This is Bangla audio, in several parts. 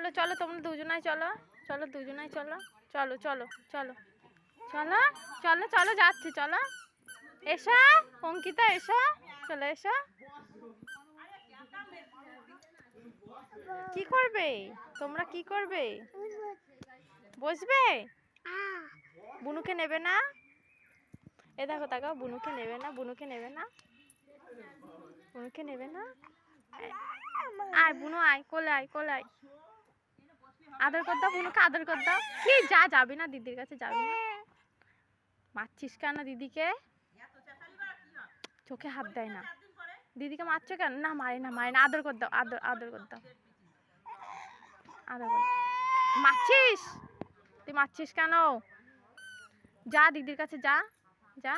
চলো চলো, তোমরা দুজনাই চলো। চলো, দুজনাই চলো। চলো চলো চলো। চলো চলো চলো, যাচ্ছি, চলো। এসো, অঙ্কিতা, এসো। চলো, এসো। কি করবে? তোমরা কি করবে? বসবে? বুনুকে নেবে না? এ দেখো, তাকাও, বুনুকে নেবে না, বুনুকে নেবে না। বুনুকে নেবে না? আয় বুনু আয়, কোলে আয় কোলে আয়। আদর কর দাও, বুনুকে আদর কর দাও। কি, যা যাবি না দিদির কাছে, যাবি না। মারছিস কেন দিদিকে? চোখে হাত দেয় না। দিদিকে মারছো কেন? না, মারে না মারে না। আদর কর দাও, আদর আদর কর দাও। আদর কর মারছিস? তুই মারছিস কেন? যা, দিদির কাছে যা। যা,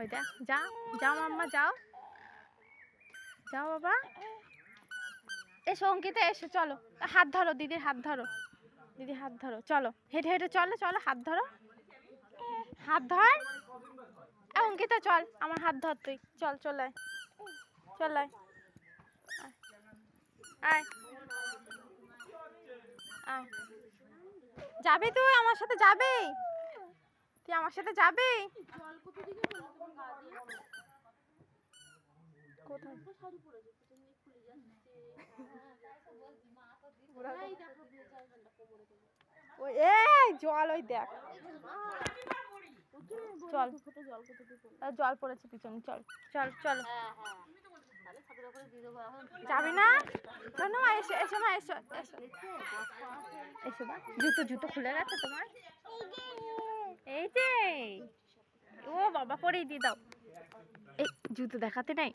ওই দেখ, যা যাও মাম্মা, যাও। যাও বাবা। এসো অঙ্কিতা এসো, চলো। হাত ধরো, দিদির হাত ধরো। দিদি হাত ধরো, চলো। হেঁটে হেঁটে চলো চলো, হাত ধরো। হাত ধর। অঙ্কিতা, চল। আমার হাত ধর তুই। চল চল, আয়। চল, আয়। আয়। আয়। যাবি তুই? আমার সাথে যাবি? তুই আমার সাথে যাবি? কোথায়? এই জল ওই দেখ। চল। জল পড়েছে পিছনে চল চল চল। যাবি না? মা এসো এসো মা এসো এসো। এসো মা জুতো জুতো খুলে গেছে তোমার? এই যে ও বাবা পরেই দিয়ে দাও। এই জুতো দেখাতে নাই?